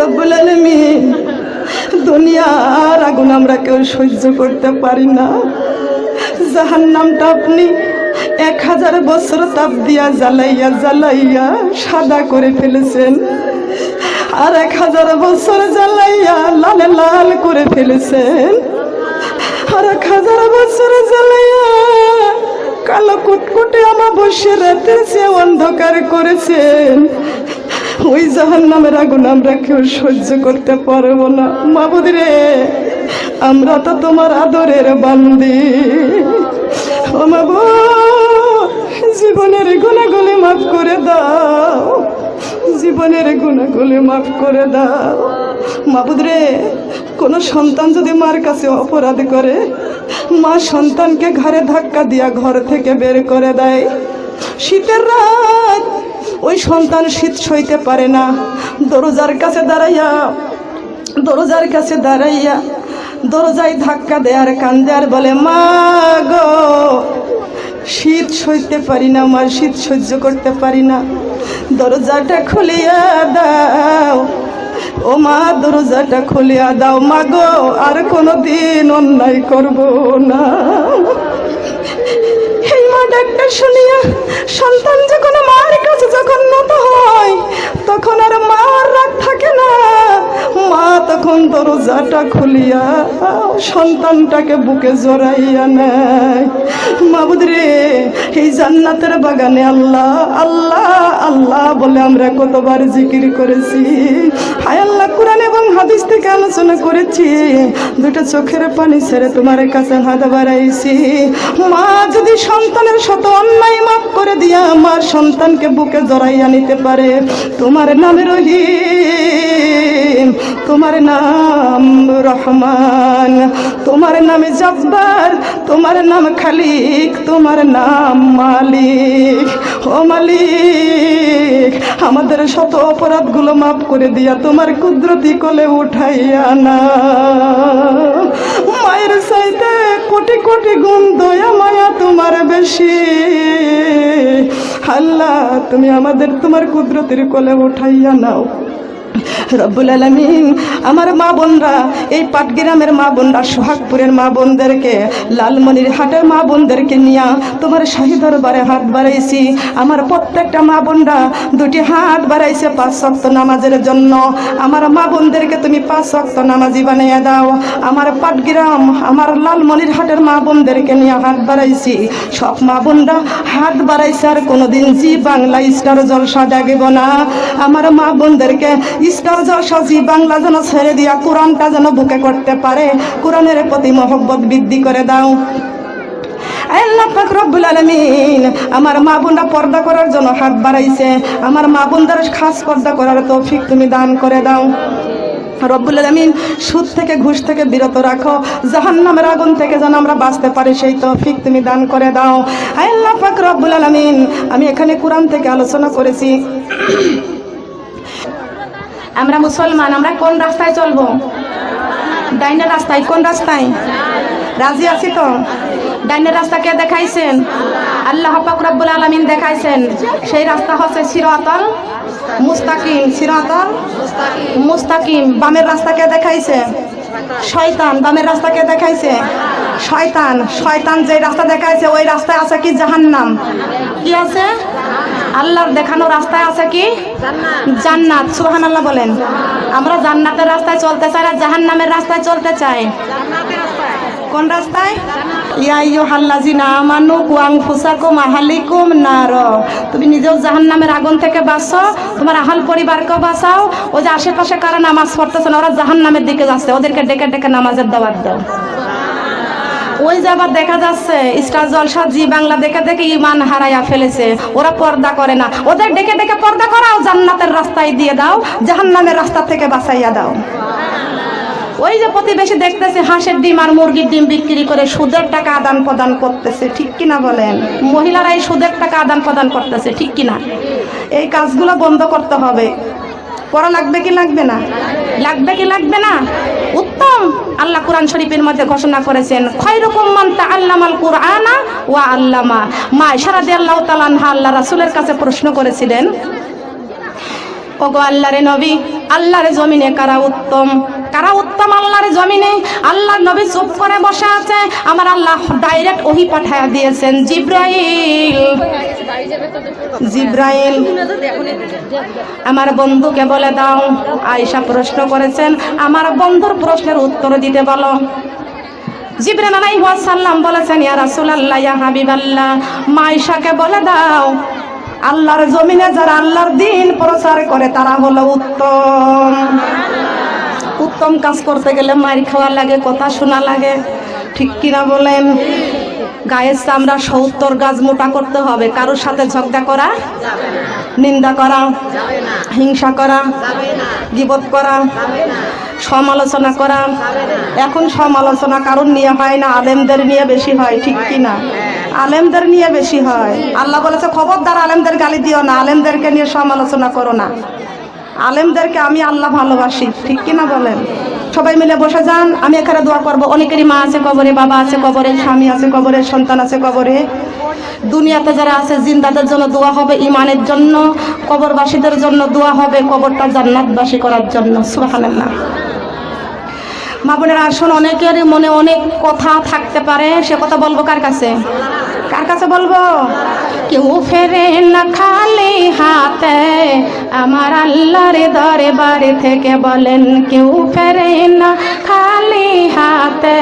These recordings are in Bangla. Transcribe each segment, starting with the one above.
রব্বুল আলমিন। দুনিয়ার আগুন আমরা কেউ সহ্য করতে পারি না। জাহান নামটা আপনি এক হাজার বছর তাপ দিয়া জ্বালাইয়া জ্বালাইয়া সাদা করে ফেলেছেন। আর এক হাজার বছর জ্বালাইয়া লালে লাল করে ফেলেছেন। আর এক হাজার বছর জ্বালাইয়া কালো কুটকুটে আমার বসে রাতে সে অন্ধকার করেছেন। ওই জাহান নামের আগুন আমরা কেউ সহ্য করতে পারব না। মাবুদ রে, আমরা তো তোমার আদরের বান্দি। ও মাবু, জীবনের গুণাগুলি মাফ করে দাও। জীবনের গুণাগুলি মাফ করে দাও। মাবুদ রে, কোনো সন্তান যদি মার কাছে অপরাধ করে, মা সন্তানকে ঘরে ধাক্কা দিয়া ঘর থেকে বের করে দেয়। শীতের রাত ওই সন্তান শীত সইতে পারে না। দরজার কাছে দাঁড়াইয়া, দরজার কাছে দাঁড়াইয়া দরজায় ধাক্কা দেয়ার কান্দে আর বলে, মা গো, শীত সইতে পারি না আমার শীত সহ্য করতে পারি না। দরজাটা খুলিয়া দাও, ও মা, দরজাটা খুলিয়া দাও। মা গো, আর কোনো দিন অন্যায় করব না। ডাক্তার শুনিয়া সন্তান যখন মার কাছে যখন নত হয়, তখন আর মার রাগ থাকে না। মা তখন দরজাটা খুলিয়া সন্তানটাকে বুকে জড়াইয়া নেয়। এই জান্নাতের বাগানে আল্লাহ আল্লাহ আল্লাহ বলে আমরা কতবার জিকির করেছি। হায় আল্লাহ, কোরআন এবং হাদিস থেকে আলোচনা করেছি। দুটো চোখের পানি ছেড়ে তোমার কাছে হাত বাড়াইছি। মা যদি সন্তানের শত অন্যায় মাফ করে দিয়া আমার সন্তানকে বুকে জড়াইয়া নিতে পারে। তোমার নামে রহিম, তোমার নাম রহমান, তোমার নামে জব্বার, তোমার নাম খালিক, তোমার নাম মালিক। ও মালিক, আমাদের শত অপরাধগুলো মাফ করে দিয়া তোমার কুদরতি কোলে উঠাইয়া না মায়ের চাইতে কোটি কোটি গুণ দয়া মায়া তোমার বেশি। আল্লাহ তুমি আমাদের তোমার কুদরতের কোলে উঠাইয়া নাও। রব্বুল আলমিন। আমার মা বোনরা, এই পাটগ্রামের মা বোনরা, সোহাগপুরের মা বোনদেরকে, লালমনির হাটের মা বোনদেরকে নিয়ে তোমার শাহী দরবারে হাত বাড়াইছি। আমার প্রত্যেকটা মা বোনরা দুটি হাত বাড়াইছে পাঁচ শক্ত নামাজের জন্য। আমার মা বোনদেরকে তুমি পাঁচ শক্ত নামাজি বানিয়ে দাও। আমার পাটগ্রাম, আমার লালমনির হাটের মা বোনদেরকে নিয়ে হাত বাড়াইছি। সব মা বোনরা হাত বাড়াইছে আর কোনোদিন জি বাংলা স্টার জলসা জাগিব না। আমার মা বোনদেরকে বাংলা যেন ছেড়ে দিয়া কোরআনটা যেন বুকে করতে পারে, কোরআনের প্রতি মহব্বত বৃদ্ধি করে দাও। আমার মা বোনরা পর্দা করার জন্য হাত বাড়াইছে। আমার মা বোনদের খাস পর্দা করার তৌফিক তুমি দান করে দাও। রব্বুল আলামিন, সুদ থেকে ঘুষ থেকে বিরত রাখো। জাহান্নামের আগুন থেকে যেন আমরা বাঁচতে পারি, সেই তৌফিক তুমি দান করে দাও। আল্লাহ পাক রব্বুল আলামিন, আমি এখানে কোরআন থেকে আলোচনা করেছি। আমরা মুসলমান, আমরা কোন রাস্তায় চলবো? ডাইনের রাস্তায়, কোন রাস্তায়? রাজি আছি তো? ডাইনের রাস্তা কে দেখাইছেন? আল্লাহ পাক রব্বুল আলামিন দেখাইছেন। সেই রাস্তা হচ্ছে সিরাতাল মুস্তাকিম। সিরাতাল মুস্তাকিম। বামের রাস্তা কে দেখাইছে? শয়তান। বামের রাস্তা কে দেখাইছে? শয়তান। শয়তান যে রাস্তা দেখাইছে, ওই রাস্তায় আছে কি জাহান্নাম? কি আছে? আল্লাহর দেখানো রাস্তায় আছে কি? জান্নাত। সুহান আল্লাহ বলেন। আমরা জান্নাতের রাস্তায় চলতে চাই না জাহান্নামের রাস্তায় চলতে চাই। কোন রাস্তায়? তুমি নিজেও জাহান্নামের আগুন থেকে বাঁচো, তোমার আহাল পরিবারকেও বাঁচাও। ও যে আশেপাশে কারা নামাজ পড়তেছে না ওরা জাহান্নামের দিকে যাচ্ছে। ওদেরকে ডেকে ডেকে নামাজের দাওয়াত দাও। ওই যে আবার দেখা যাচ্ছে, স্টার জলসা জি বাংলা দেখে দেখে ইমান হারাইয়া ফেলেছে। ওরা পর্দা করে না। ওদের ডেকে ডেকে পর্দা করাও জান্নাতের রাস্তায় দিয়ে দাও, জাহান্নামের রাস্তা থেকে বাঁচাইয়া দাও। ওই যে প্রতিবেশী দেখতেছে, হাঁসের ডিম আর মুরগির ডিম বিক্রি করে সুদের টাকা আদান প্রদান করতেছে। ঠিক কিনা বলেন? মহিলারা এই সুদের টাকা আদান প্রদান করতেছে, ঠিক কিনা? এই কাজগুলো বন্ধ করতে হবে। পড়া লাগবে কি লাগবে না? লাগবে কি লাগবে না? উত্তম। আল্লাহ কোরআন শরীফের মধ্যে ঘোষণা করেছেন, খয়রকম মান তাআল্লামাল কোরআনা ওয়া আল্লামা। মা সারাদি আল্লাহ তালানহা আল্লাহ রাসুলের কাছে প্রশ্ন করেছিলেন, ওগো আল্লাহরে নবী, আল্লাহরে জমিনে কারা উত্তম? কারা উত্তম আল্লাহর জমিনে আল্লাহর নবী চুপ করে বসে আছে। আমার আল্লাহ ডাইরেক্ট ওহি পাঠায় দিয়েছেন, জিব্রাইল। জিব্রাইল, আমার বন্ধুকে বলে দাও। আয়সা প্রশ্ন করেছেন, আমার বন্ধুর প্রশ্নের উত্তর দিতে বলো। জিবরান বলেছেন, ইয়া রাসূলুল্লাহ, ইয়া হাবিবাল্লাহ মাইশাকে বলে দাও, আল্লাহর জমিনে যারা আল্লাহর দিন প্রচার করে তারা হলো উত্তম। উত্তম কাজ করতে গেলে মার খাওয়া লাগে, কথা শোনা লাগে। ঠিক কিনা বলেন? গায়ের চামড়া সত্তর গাছ মোটা করতে হবে। কারোর সাথে ঝগড়া করা, নিন্দা করা, হিংসা করা, গিবত করা, সমালোচনা করা। এখন সমালোচনা কারণ নিয়ে হয় না, আলেমদের নিয়ে বেশি হয়, ঠিক কি না আলেমদের নিয়ে বেশি হয়। আল্লাহ বলেছে, খবরদার আলেমদের গালি দিও না, আলেমদেরকে নিয়ে সমালোচনা করো না। আলেমদেরকে আমি আল্লাহ ভালোবাসি, ঠিক কি না বলেন? সবাই মিলে বসে যান, আমি এখানে দোয়া করব। অনেকেরই মা আছে কবরে, বাবা আছে কবরে, স্বামী আছে কবরে, সন্তান আছে কবরে। দুনিয়াতে যারা আছে, জিন্দাদের জন্য দোয়া হবে ইমানের জন্য, কবরবাসীদের জন্য দোয়া হবে, কবরটা জান্নাতবাসী করার জন্য, সুবহানাল্লাহ। মা বোনেরা, আসুন অনেকের মনে অনেক কথা থাকতে পারে, সে কথা বলব কার কাছে? কার কাছে বলব? কেউ ফেরে না খালি হাতে। আমার আল্লাহর দরবার থেকে বলেন, কেউ ফেরে না খালি হাতে।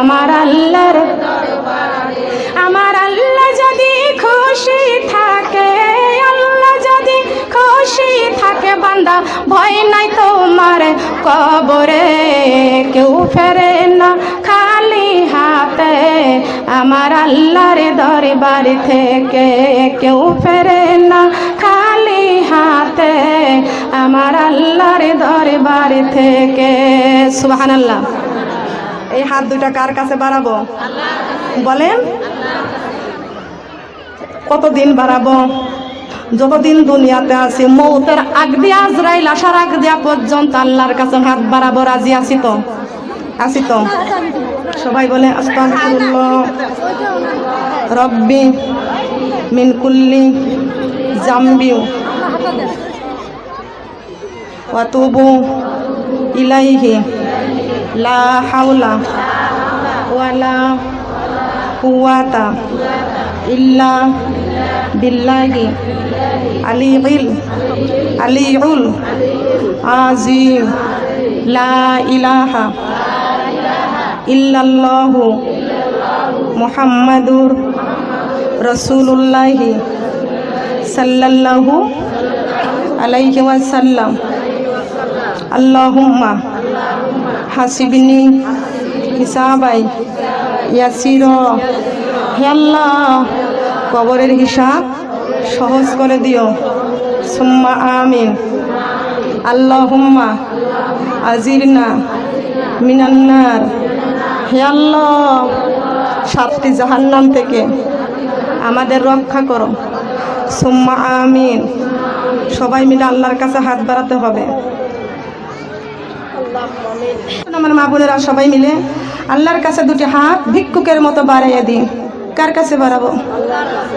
আমার আল্লাহর আমার আল্লাহ যদি খুশি থাকে, আল্লাহ যদি খুশি থাকে, বান্দা, ভয় নাই তোমার কবরে। কেউ ফেরে না হাতে আমার আল্লাহর দরবার থেকে কেউ ফেরে না। খালি হাতে আমার আল্লাহর দরবার থেকে। সুহান আল্লাহ এই হাত দুটা কার কাছে বাড়াবো? বলেন। কতদিন বাড়াবো? যতদিন দুনিয়াতে আছি, মৌতের আগ দিয়া, আজরাইল আসার আগ দিয়া পর্যন্ত আল্লাহর কাছে হাত বাড়াবো, রাজি আছি তো? আছি তো। সবাই বলে রব্বি মিন কুল্লি জাম্বিউ ওয়াতুবু ইলাইহি, লা হাওলা ওয়ালা কুওয়াতা ইল্লা বিল্লাহি আলিউল আলিউল আজিম, লা ইলাহা ইল্লাল্লাহু মুহাম্মাদুর রাসূলুল্লাহি সাল্লাল্লাহু আলাইহি ওয়াসাল্লাম। আল্লাহুম্মা হাসিবনি হিসাবাই ইয়াসির। হে আল্লাহ, কবরের হিসাব সহজ করে দিও। সুম্মা আমিন। আল্লাহ আল্লাহুম্মা আজিরনা মিনান্নার। হে আল্লাহ, সাতটি জাহান্নাম থেকে আমাদের রক্ষা করো। সুম্মা আমিন। সবাই মিলে আল্লাহর কাছে হাত বাড়াতে হবে। আমার মা বোনেরা, সবাই মিলে আল্লাহর কাছে দুটি হাত ভিক্ষুকের মতো বাড়াইয়ে দিই। কার কাছে বাড়াবো?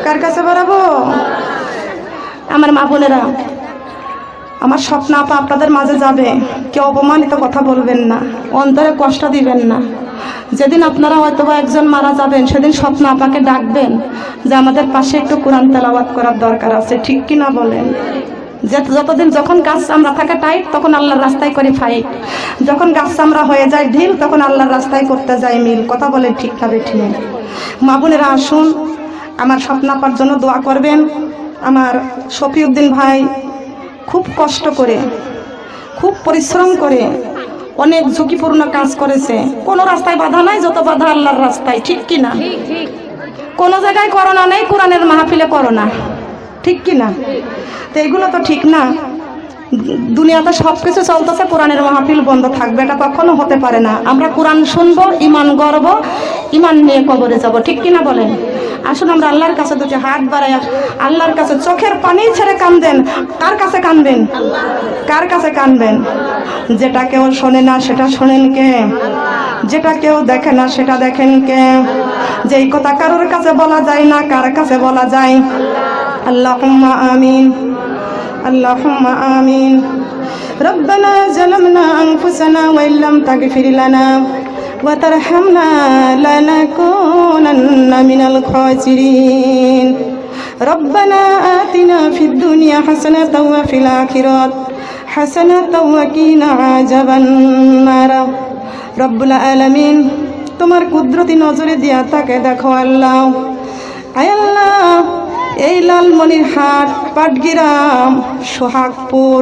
কার কাছে বাড়াবো? আমার মা বোনেরা আমার স্বপ্ন আপা আপনাদের মাঝে যাবে। কেউ অপমানিত কথা বলবেন না। অন্তরে কষ্ট দিবেন না। যেদিন আপনারা হয়তো একজন মারা যাবেন, সেদিন স্বপ্ন আপাকে ডাকবেন যে আমাদের পাশে একটু কোরআন তেলাওয়াত করার দরকার আছে। ঠিক কি না বলেন যতদিন যখন গাছ আমরা থাকে টাইট তখন আল্লাহর রাস্তায় করি ফাইট যখন গাছ আমরা হয়ে যায় ঢিল, তখন আল্লাহর রাস্তায় করতে যাই মিল। কথা বলে ঠিক না ঠিক মা বোনেরা আসুন। আমার স্বপ্নাপার জন্য দোয়া করবেন। আমার শফিউদ্দিন ভাই খুব কষ্ট করে, খুব পরিশ্রম করে, অনেক ঝুঁকিপূর্ণ কাজ করেছে। কোনো রাস্তায় বাধা নাই, যত বাধা আল্লাহর রাস্তায়, ঠিক কি না? কোনো জায়গায় করোনা নেই, কোরআনের মাহফিলে করোনা, ঠিক কি না? তো এগুলো তো ঠিক না। দুনিয়াতে সব কিছু চলতেছে, কোরআনের মাহফিল বন্ধ থাকবে, এটা কখনো হতে পারে না। আমরা কোরআন শুনব ইমান গর্ব ইমান নিয়ে কবরে যাব, ঠিক কিনা বলেন? আসুন আমরা আল্লাহর কাছে দুটি হাত বাড়াই আল্লাহর কাছে চোখের পানি ছেড়ে কানবেন কার কাছে কানবেন কার কাছে কানবেন যেটা কেউ শোনে না সেটা শোনেন কে যেটা কেউ দেখে না সেটা দেখেন কে যেই কথা কারোর কাছে বলা যায় না কার কাছে বলা যায় আল্লাহ আমিন اللهم آمين ربنا ظلمنا أنفسنا وإن لم تغفر لنا وترحمنا لنكونن من الخاسرين ربنا آتنا في الدنيا حسنة وفي الآخرة حسنة وقنا عذاب النار رب العالمين তোমার কুদরতি নজরে দিয়া তাকে দেখো আল্লাহ আয় আল্লাহ এই লালমনির হাট পাটগিরাম সোহাগপুর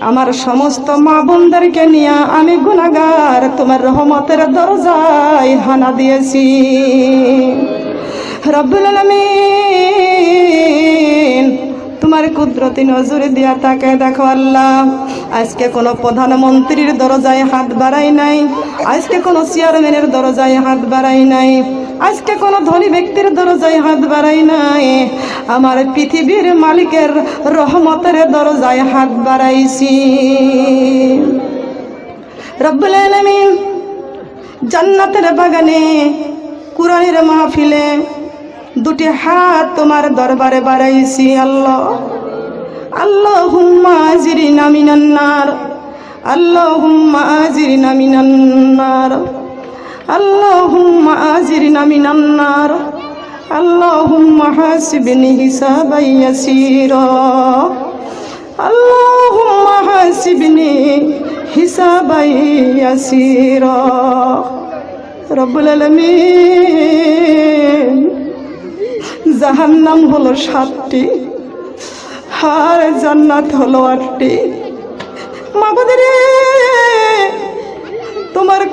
আমার সমস্ত মা বোনদেরকে নিয়ে আমি গুণাগার, তোমার রহমতের দরজায় হানা দিয়েছি। রব্বুল আলামিন, তোমার কুদরতি নজরে দিয়া তাকে দেখো আল্লাহ। আজকে কোনো প্রধানমন্ত্রীর দরজায় হাত বাড়াই নাই, আজকে কোনো চেয়ারম্যানের দরজায় হাত বাড়াই নাই। আজকে কোনো ধনী ব্যক্তির দরজায় হাত বাড়াই নাই। আমার পৃথিবীর মালিকের রহমতের দরজায় হাত বাড়াইছি। রব্বুল আলামিন জান্নাতের বাগানে, কুরআনের মাহফিলে দুটি হাত তোমার দরবারে বাড়াইছি, আল্লাহ। আল্লাহুম্মা আজিরিনা মিনান নার। আল্লাহুম্মা আজিরিনা মিনান নার। আল্লাহুম্মা আজিরিনা মিনান নার। আল্লাহুম্মা হাসিবনি হিসাবান ইয়াসীরা। আল্লাহুম্মা হাসিবনি হিসাবান ইয়াসীরা। রব্বুল আলামিন, জাহান্নাম হলো সাতটি আর জান্নাত হলো আটটি। তোমার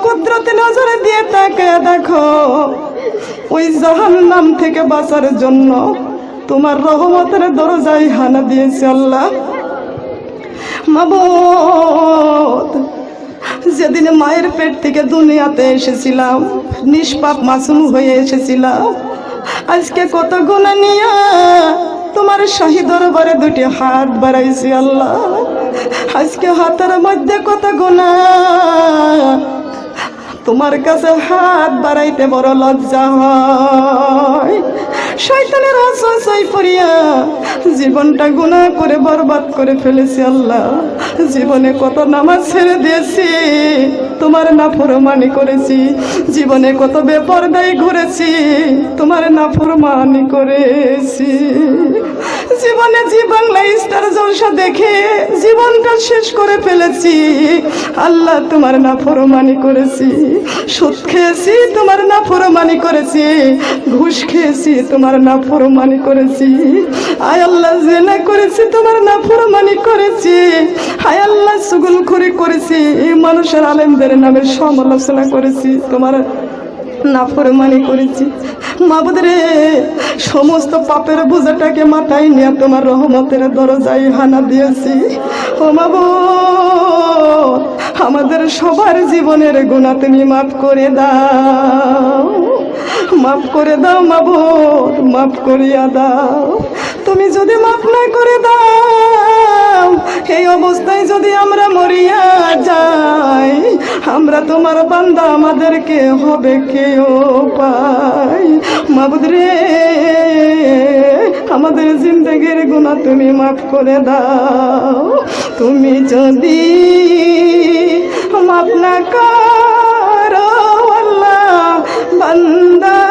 কুদরতে নজরে দিয়ে তাকে দেখো, ওই জাহান নাম থেকে বাঁচার জন্য তোমার রহমতের দরজায় হানা দিয়েছে আল্লাহ। মাবুদ, যেদিন মায়ের পেট থেকে দুনিয়াতে এসেছিলাম, নিষ্পাপ মাসুম হয়ে এসেছিলাম। আজকে কত গুণা নিয়া তোমার শাহী দরবারে দুটি হাত বাড়াইছি আল্লাহ। আজকে হাতের মধ্যে কত গুণা তোমার কাছে হাত বাড়াইতে বড় লজ্জা হয়। শয়তানের আশ্বাসাই পড়িয়া জীবনটা গুনাহ করে বরবাদ করে ফেলেছি আল্লাহ। জীবনে কত নামাজ ছেড়ে দিয়েছি, তোমার নাফরমানি করেছি। জীবনে কত বেপরদাই ঘুরেছি, তোমার নাফরমানি করেছি। জীবনে জি বাংলা স্টার জলসা দেখে জীবনটা শেষ করে ফেলেছি। আল্লাহ তোমার নাফরমানি করেছি। সুদ খেয়েছি, তোমার না ফরমানি করেছি। ঘুষ খেয়েছি, তোমার নাফরমানি করেছি। আয় আল্লাহ, জেনা করেছি, তোমার না ফরমানি করেছি। আয় আল্লাহ, সুগুল করে করেছি। এই মানুষের আলেমদের নামে সমালোচনা করেছি। তোমার নাফরমানি করেছি। মাবুদ রে, সমস্ত পাপের বোঝাটাকে মাথায় নিয়ে তোমার রহমতের দরজায় হানা দিয়েছি। ও মাব আমাদের সবার জীবনের গুণা তুমি মাফ করে দাও। মাফ করে দাও মাবুদ মাফ করিয়া দাও। তুমি যদি মাফ না করে দাও, এই অবস্থায় যদি আমরা মরিয়া যাই, আমরা তোমার বান্দা আমাদেরকে হবে, কেউ পাই মাবুদ রে, আমাদের জিন্দগির গুণা তুমি মাফ করে দাও। তুমি যদি মাফ না করো বান্দারে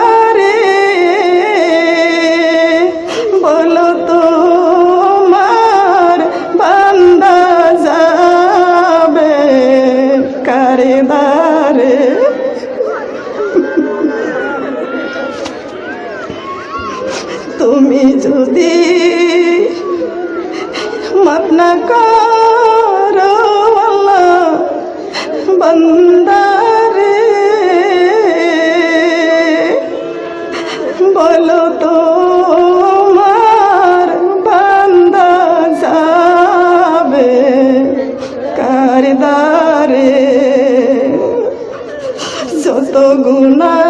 গুণা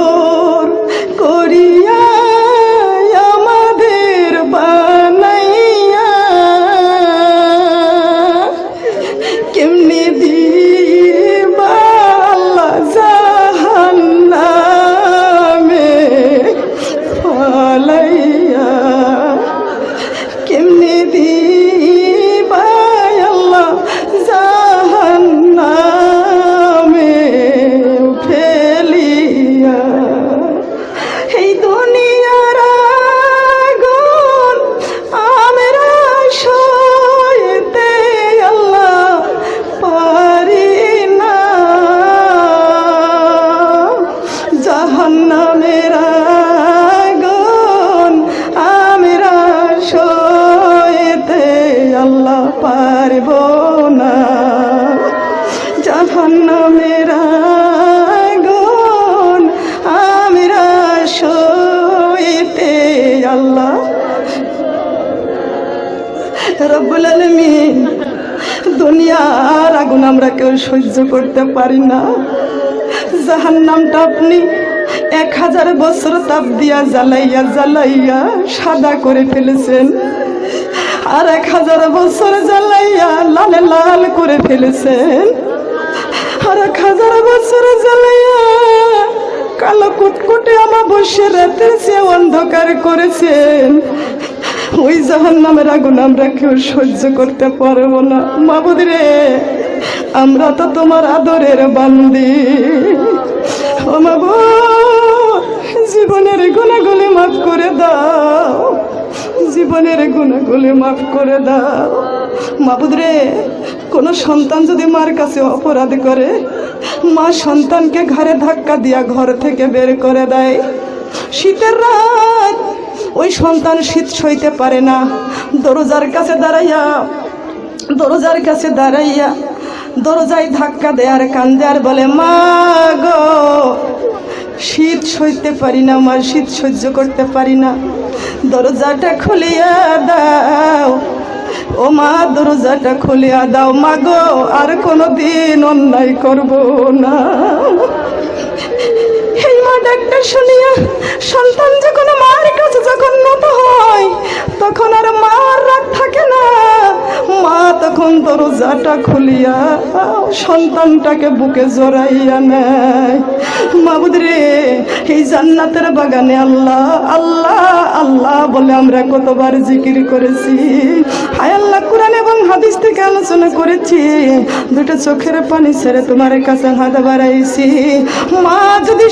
সহ্য করতে পারি না। জাহান নামটা আপনি এক হাজার বছর তাপ দিয়া জ্বালাইয়া জ্বালাইয়া সাদা করে ফেলেছেন। আর এক হাজার বছর জ্বালাইয়া লালে লাল করে ফেলেছেন। আর এক হাজার বছর জ্বালাইয়া কালো কুটকুটে আমার বসে রাতের সে অন্ধকার করেছেন। ওই জাহান নামের আগুন আমরা কেউ সহ্য করতে পারব না। মাবুদ রে আমরা তো তোমার আদরের বান্দি। ও মাবু জীবনের গুণাগুলি মাফ করে দাও। জীবনের গুণাগুলি মাফ করে দাও। মাবুদ রে কোনো সন্তান যদি মার কাছে অপরাধ করে, মা সন্তানকে ঘরে ধাক্কা দিয়া ঘর থেকে বের করে দেয়। শীতের রাত, ওই সন্তান শীত সইতে পারে না। দরজার কাছে দাঁড়াইয়া, দরজার কাছে দাঁড়াইয়া দরজায় ধাক্কা দেয়, আর কান্দে, আর বলে, মা গো, শীত সইতে পারি না, মা, শীত সহ্য করতে পারি না। দরজাটা খুলিয়া দাও, ও মা, দরজাটা খুলিয়া দাও। মা গো, আর কোনো দিন অন্যায় করব না। এই মা ডাক্তার শুনিয়া সন্তান যখন মার কাছে যখন নত হয়, তখন আর মার রাগ থাকে না। মা তখন দরজাটা খুলিয়া সন্তানটাকে বুকে জড়াইয়া নেয়। এই জান্নাতের বাগানে আল্লাহ আল্লাহ আল্লাহ বলে আমরা কতবার জিকির করেছি। হায় আল্লাহ, কোরআন এবং হাদিস থেকে আলোচনা করেছি। দুটো চোখের পানি ছেড়ে তোমার কাছে হাত বাড়াইছি। মা যদি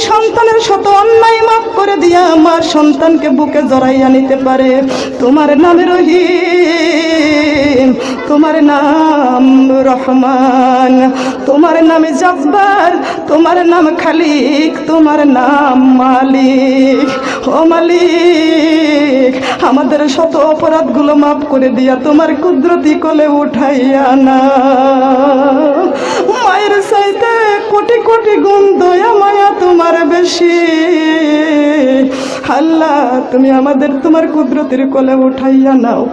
সন্তানের শত অন্যায় মাফ করে দিয়া আমার সন্তানকে বুকে জড়াইয়া নিতে পারে। তোমার নামে রহিম, তোমার নাম রহমান, তোমার নামে জব্বার, তোমার নাম খালিক, তোমার নাম মালিক। ও মালিক, আমাদের শত অপরাধগুলো মাফ করে দিয়া তোমার কুদরতি কোলে উঠাইয়া না মায়ের চাইতে কোটি কোটি গুণ দয়া মায়া তোমার বেশি। আল্লাহ, তুমি আমাদের তোমার কুদরতির কলে উঠাইয়া নাও।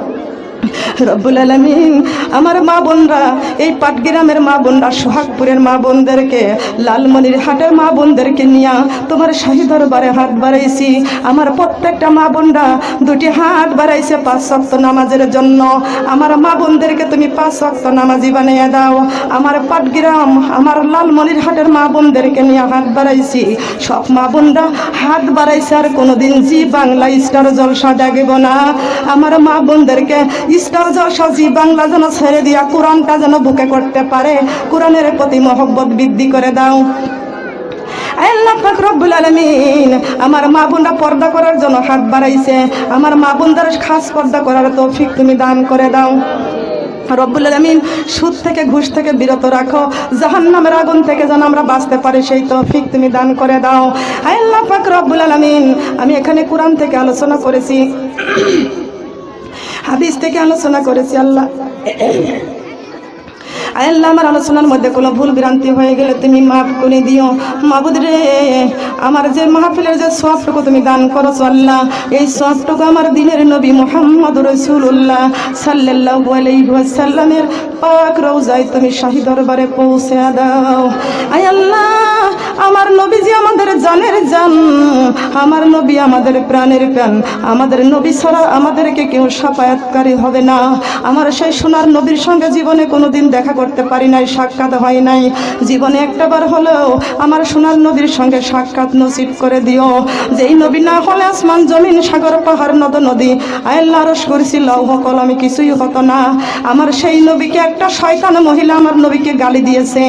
রব্বুল আলমিন। আমার মা বোনরা, এই পাটগ্রামের মা বোনরা, সোহাগপুরের মা বোনদেরকে, লালমনির হাটের মা বোনদেরকে নিয়া তোমার শাহী দরবারে হাত বাড়াইছি। আমার প্রত্যেকটা মা বোনরা দুটি হাত বাড়াইছে পাঁচ শক্ত নামাজের জন্য। আমার মা বোনদেরকে তুমি পাঁচ শক্ত নামাজি বানিয়ে দাও। আমার পাটগ্রাম, আমার লালমনির হাটের মা বোনদেরকে নিয়ে হাত বাড়াইছি। সব মা বোনরা হাত বাড়াইছে আর কোনোদিন জি বাংলা স্টার জলসা জাগিব না। আমার মা বোনদেরকে স্টার জলসা বাংলা যেন ছেড়ে দিয়া, কোরআনটা যেন বুকে করতে পারে। কোরআনের প্রতি মহব্বত বৃদ্ধি করে দাও। আমার মা বোনরা পর্দা করার জন্য হাত বাড়াইছে। আমার মা বোনদের খাস পর্দা করার তৌফিক তুমি দান করে দাও। রব্বুল আলামিন সুদ থেকে ঘুষ থেকে বিরত রাখো। জাহান্নামের আগুন থেকে যেন আমরা বাঁচতে পারি, সেই তৌফিক তুমি দান করে দাও। আল্লাহ পাক রব্বুল আলামিন, আমি এখানে কোরআন থেকে আলোচনা করেছি। হাদিস থেকে আলোচনা করেছি আল্লাহ। আল্লাহ আমার আলোচনার মধ্যে কোনো ভুল ভ্রান্তি হয়ে গেলে তুমি মাফ করে দিও। মাবুদ রে, আমার যে মাহফিলের যে সবটুকু তুমি দান করো আল্লাহ, এই সবটুকু আমার দিনের নবী মোহাম্মদ রসুল্লাহ সাল্লাহ সাল্লামের পাক রোজায় তুমি শাহী দরবারে পৌঁছে দাও। আয় আল্লাহ আমার নবীজি আমাদের জানের জান, আমার নবী আমাদের প্রাণের প্রাণ, আমাদের নবী ছাড়া আমাদেরকে কেউ সাফায়াতকারী হবে না। আমার সেই সোনার নবীর সঙ্গে জীবনে কোনোদিন দেখা করতে পারি নাই, সাক্ষাৎ হয় নাই। জীবনে একটাবার হলেও আমার সোনার নবীর সঙ্গে সাক্ষাৎ নসিব করে দিও। যেই নবী না হলে আসমান, জমিন, সাগর, পাহাড়, নদ, নদী আল্লাহ রস করেছি, লৌহ, কলমে কিছুই হতো না। আমার সেই নবীকে একটা শয়তান মহিলা আমার নবীকে গালি দিয়েছে।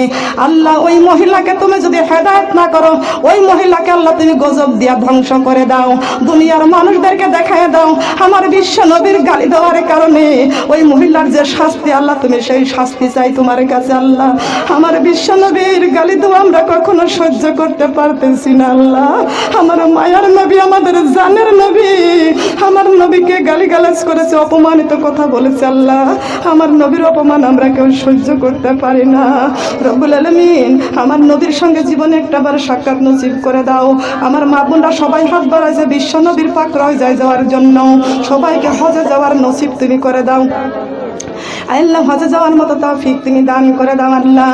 আল্লাহ, ওই মহিলাকে তুমি যদি হেদায়ত না করো, ওই মহিলাকে আল্লাহ তুমি গজব দিয়া ধ্বংস করে দাও। দুনিয়ার মানুষদেরকে দেখায় দাও, আমার বিশ্ব নবীর গালি দেওয়ার কারণে ওই মহিলার যে শাস্তি, আল্লাহ তুমি সেই শাস্তি চাই তোমার কাছে আল্লাহ। আমার বিশ্ব নবীর গালি তো আমরা কখনো সহ্য করতে পারতেছি না আল্লাহ। আমার মায়ার নবী, আমাদের জানের নবী, আমার নবীকে গালি গালাজ করেছে, অপমানিত কথা বলেছে আল্লাহ। আমার নবীর অপমান আমরা কেউ সহ্য করতে পারি না। রব্বুল আলমিন, আমার নবীর সঙ্গে জীবনে একটা বার সাক্ষাৎ নসিব করে দাও। আমার মা বোনরা সবাই হাত বাড়াইছে বিশ্ব নবীর পাক রয় যায় যাওয়ার জন্য। সবাইকে হজে যাওয়ার নসিব তুমি করে দাও। আল্লাহ হজে যাওয়ার মতো তৌফিক তুমি দান করে দাও আল্লাহ।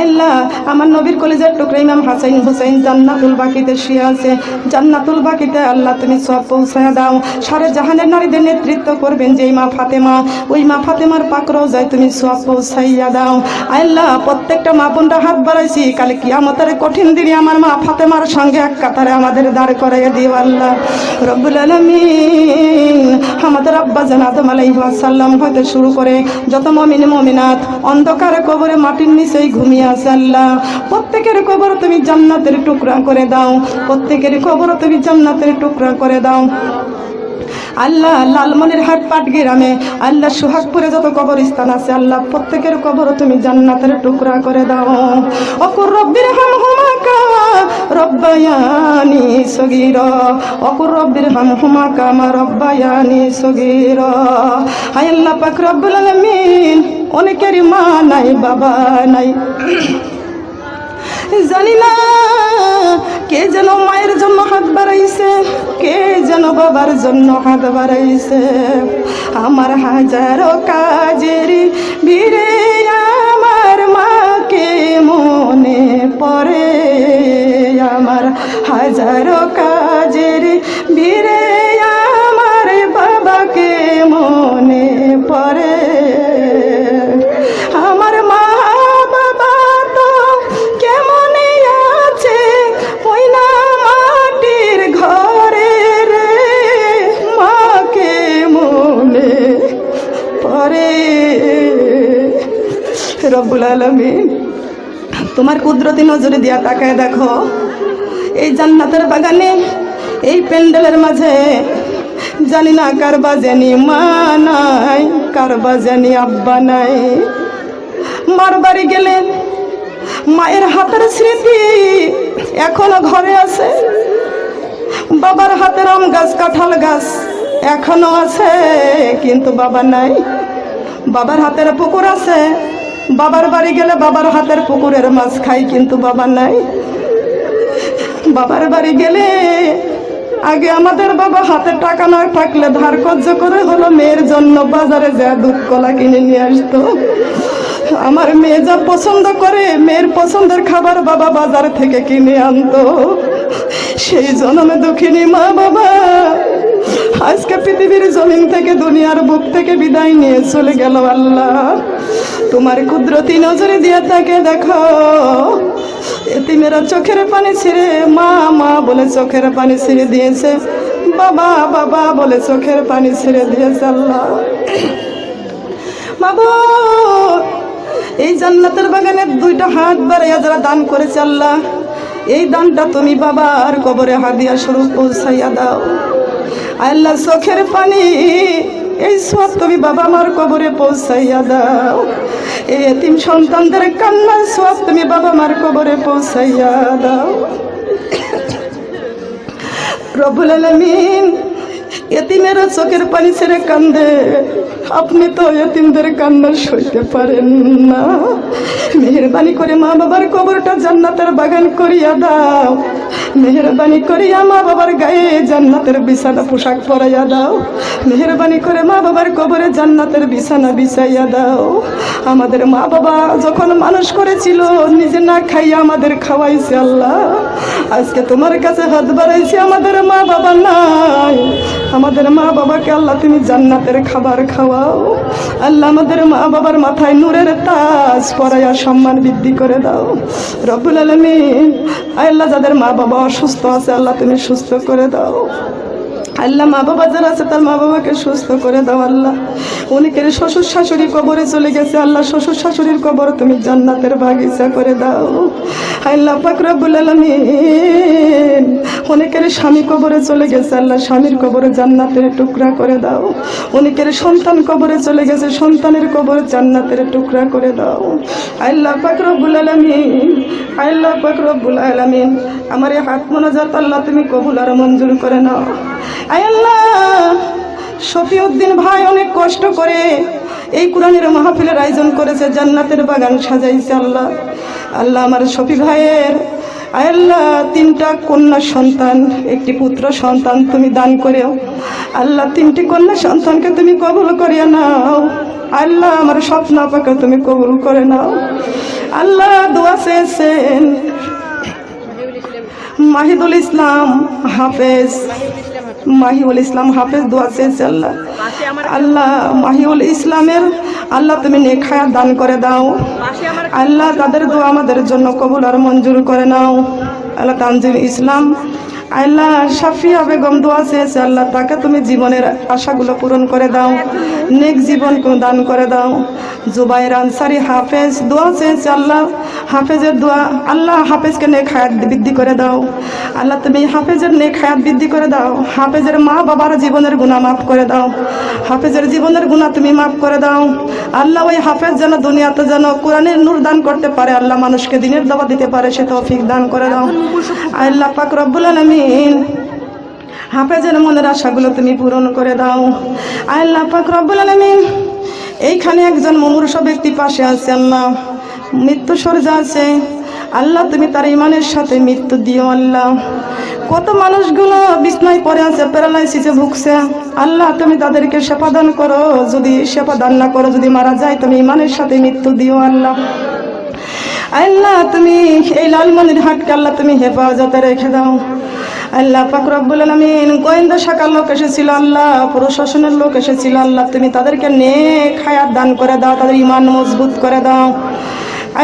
আল্লাহ, আমার নবীর কলেজের টুকরা ইমাম হাসাইন হুসাইন জান্নাতুল বাকিতে শুয়ে আছে। জান্নাতুল বাকিতে আল্লাহ তুমি সব পৌঁছায় দাও। সারে জাহানের নারীদের নেতৃত্ব করবেন যে মা ফাতেমা। ওই মা ফাতেমার পাকড়াও যায় তুমি সব পৌঁছাইয়া দাও। আল্লাহ, প্রত্যেকটা মা বোনরা হাত বাড়াইছি, কালে কিয়ামতের কঠিন দিনে আমার মা ফাতেমার সঙ্গে এক কাতারে আমাদের দাঁড় করাইয়া দিও আল্লাহ। রব্বুল আলমিন, আমাদের আব্বা জান আদম আলাইসাল্লাম হইতে শুরু করে যত মমিন মমিনাথ অন্ধকারে কবরে মাটির নিচেই ঘুমিয়ে আছে আল্লাহ। প্রত্যেকের কবর তুমি জান্নাতের টুকরা করে দাও। প্রত্যেকের কবর তুমি জান্নাতের টুকরা করে দাও। আল্লাহ লালমনির হাট পাট গ্রামে, আল্লাহ সুহাগপুরে যত কবরস্থান আছে, আল্লাহ প্রত্যেকের কবর তুমি জান্নাতের টুকরা করে দাও। অকুর রব্বির হাম হুমাকা, রব্বায়ানি সগীর। অকুর রব্বির হাম হুমাকা, মা রব্বায়ানি সগীর। হায় আল্লাহ পাক রব্বুল আলামিন, অনেকেরই মা নাই, বাবা নাই। জানি না কে যেন মায়ের জন্য হাত বাড়াইছে, কে যেন বাবার জন্য হাত বাড়াইছে। আমার হাজারো কাজের ভিড়ে আমার মাকে মনে পড়ে। আমার হাজারো কাজের ভিড়ে আমার বাবাকে মনে রব্বুল আলমিন। তোমার কুদরতি নজরে দিয়া তাকায় দেখো, এই জান্নাতের বাগানে, এই প্যান্ডেলের মাঝে, জানি না কার বাজানি মা নাই, কার বাজানি আব্বা নাই। মার বাড়ি গেলে মায়ের হাতের স্মৃতি এখনও ঘরে আছে। বাবার হাতের আম গাছ, কাঁঠাল গাছ এখনও আছে, কিন্তু বাবা নাই। বাবার হাতের পুকুর আছে বাবার বাড়ি গেলে বাবার হাতের পুকুরের মাছ খাই, কিন্তু বাবা নাই। বাবার বাড়ি গেলে আগে আমাদের বাবা হাতে টাকা না থাকলে ধার কর্য করে হলো মেয়ের জন্য বাজারে যা দুধ কলা কিনে নিয়ে আসতো। আমার মেয়ে যা পছন্দ করে, মেয়ের পছন্দের খাবার বাবা বাজার থেকে কিনে আনতো। সেই জন্মে দুঃখিনী মা বাবা। আজকে পৃথিবীর জমিন থেকে দুনিয়ার বুক থেকে বিদায় নিয়ে চলে গেল আল্লাহ। তোমার কুদরতি নজরে দিয়ে তাকে দেখো। এতিমেরা চোখের পানি ছিঁড়ে, মা মা বলে চোখের পানি ছিঁড়ে দিয়েছে। বাবা বাবা বলে চোখের পানি ছিঁড়ে দিয়েছে আল্লাহ। বাবু, এই জান্নাতের বাগানে দুইটা হাত বাড়াইয়া যারা দান করেছে আল্লাহ, এই দানটা তুমি বাবার কবরে হাদিয়া স্বরূপ পৌঁছাইয়া দাও। আল্লাহ চোখের পানি, এই সব তুমি বাবা মার কবরে পৌঁছাইয়া দাও। এই সন্তানদের কান্না সব তুমি বাবা মার কবরে পৌঁছাইয়া দাও। রবুল আলমিন এতিমেরা চোখের পানি ছেড়ে কান্দে। আপনি তো এতিমদের কান্না সইতে পারেন না। মেহরবানি করে মা বাবার কবরটা জান্নাতের বাগান করিয়া দাও। মেহরবানি করিয়া মা বাবার গায়ে জান্নাতের বিছানা, পোশাক পরাইয়া দাও। মেহরবানি করে মা বাবার কবরে জান্নাতের বিছানা বিছাইয়া দাও। আমাদের মা বাবা যখন মানুষ করেছিল, নিজে না খাইয়া আমাদের খাওয়াইছে আল্লাহ। আজকে তোমার কাছে হাত বাড়াইছে আমাদের মা বাবা নাই। আমাদের মা বাবাকে আল্লাহ তুমি জান্নাতের খাবার খাওয়াও। আল্লাহ আমাদের মা বাবার মাথায় নূরের তাজ পরাইয়া সম্মান বৃদ্ধি করে দাও। রব্বুল আলমী আল্লাহ যাদের মা বাবা অসুস্থ আছে, আল্লাহ তুমি সুস্থ করে দাও। আল্লাহ মা বাবা যারা আছে, তার মা বাবাকে সুস্থ করে দাও আল্লাহ। অনেকের শ্বশুর শাশুড়ি কবরে চলে গেছে আল্লাহ, শ্বশুর শাশুড়ির কবর তুমি জান্নাতের বাগিচা করে দাও। আল্লাহ, পাক রব্বুল আলামিন। অনেকের স্বামী কবরে চলে গেছে আল্লাহ, স্বামীর কবরে জান্নাতের টুকরা করে দাও। অনেকের সন্তান কবরে চলে গেছে, সন্তানের কবর জান্নাতের টুকরা করে দাও। আল্লাহ, পাক রব্বুল আলামিন। আল্লাহ, পাক রব্বুল আলামিন। আমার এই হাত মোনাজাত আল্লাহ, তুমি কবুল আর মঞ্জুর করে নাও। শফিউদ্দিন ভাই অনেক কষ্ট করে এই কোরআনের মাহফিলের আয়োজন করেছে, জান্নাতের বাগান সাজাইছে আল্লাহ। আল্লাহ আমার শফি ভাইয়ের আল্লাহ, তিনটা কন্যা সন্তান, একটি পুত্র সন্তান তুমি দান করেও। আল্লাহ, তিনটি কন্যা সন্তানকে তুমি কবুল করিয়া নাও। আল্লাহ, আমার স্বপ্ন আপাকে তুমি কবুল করে নাও। আল্লাহ, দোয়া চেয়েছেন। মাহিদুল ইসলাম হাফেজ। মাহিউল ইসলাম হাফেজ, দোয়া শেষ আল্লাহ। আল্লাহ মাহিউল ইসলামের, আল্লাহ তুমি নেখায়া দান করে দাও। আল্লাহ তাদের দোয়া আমাদের জন্য কবুল আর মঞ্জুর করে নাও। আল্লাহ তানজিল ইসলাম আল্লাহ সাফিয়া বেগম দোয়া চেয়েছে আল্লাহ তাকে তুমি জীবনের আশাগুলো পূরণ করে দাও নেক জীবন দান করে দাও। জুবাইর আনসারি হাফেজ দোয়া চেয়েছে আল্লাহ হাফেজের দোয়া আল্লাহ হাফেজকে নেক হায়াত বৃদ্ধি করে দাও। আল্লাহ তুমি হাফেজের নেক হায়াত বৃদ্ধি করে দাও। হাফেজের মা বাবার জীবনের গুণা মাফ করে দাও। হাফেজের জীবনের গুণা তুমি মাফ করে দাও। আল্লাহ ওই হাফেজ যেন দুনিয়াতে যেন কোরআনের নূর দান করতে পারে আল্লাহ মানুষকে দিনের দাবা দিতে পারে সে তৌফিক দান করে দাও। আল্লাহ পাক রব্বুল হাফেজের মনের আশাগুলো তুমি পূরণ করে দাও। আল্লাহ পাক রব্বুল আলামিন, এইখানে একজন মুমূর্ষ ব্যক্তি পাশে আছে আল্লাহ। মৃত্যু সর্জা আছে। আল্লাহ, তুমি তার ইমানের সাথে মৃত্যু দিও আল্লাহ। কত মানুষগুলো বিছনায় পড়ে আছে, প্যারালাইসিসে ভুগছে। আল্লাহ, তুমি তাদেরকে সেবা দান করো। যদি সেবা দান না করো, যদি মারা যায়, তুমি ইমানের সাথে মৃত্যু দিও আল্লাহ। আল্লাহ, তুমি এই লালমনির হাটকে আল্লাহ, তুমি হেফাজতে রেখে দাও। আল্লাহ পাক রব্বুল আলামিন গোয়েন্দা শাখার লোক এসেছিল, আল্লাহ প্রশাসনের লোক এসেছিল, আল্লাহ তুমি তাদেরকে নেক হায়াত দান করে দাও, তাদের ইমান মজবুত করে দাও।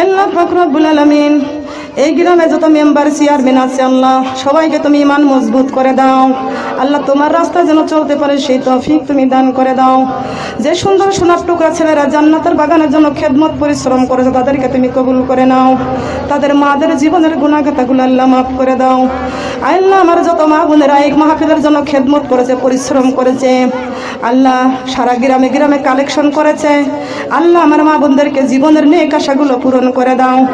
আল্লাহ পাক রব্বুল আলামিন এই গ্রামে যত মেম্বার, চেয়ারম্যান আছে, আল্লাহ, সবাইকে তুমি ইমান মজবুত করে দাও। আল্লাহ, তোমার রাস্তায় যেন চলতে পারে, সেই তৌফিক তুমি দান করে দাও। যে সুন্দর সোনার টুকরা ছেলেরা জান্নাতের বাগানের জন্য খেদমত, পরিশ্রম করেছে, তাদেরকে তুমি কবুল করে নাও। তাদের মাদের জীবনের গুণাগাতাগুলো আল্লাহ মাফ করে দাও। আল্লাহ, আমার যত মা বোনেরা এক মাহফিলের জন্য খেদমত করেছে, পরিশ্রম করেছে, আল্লাহ, সারা গ্রামে গ্রামে কালেকশন করেছে। আল্লাহ, আমার মা বোনদেরকে জীবনের নেক আশাগুলো পূরণ করে দাও।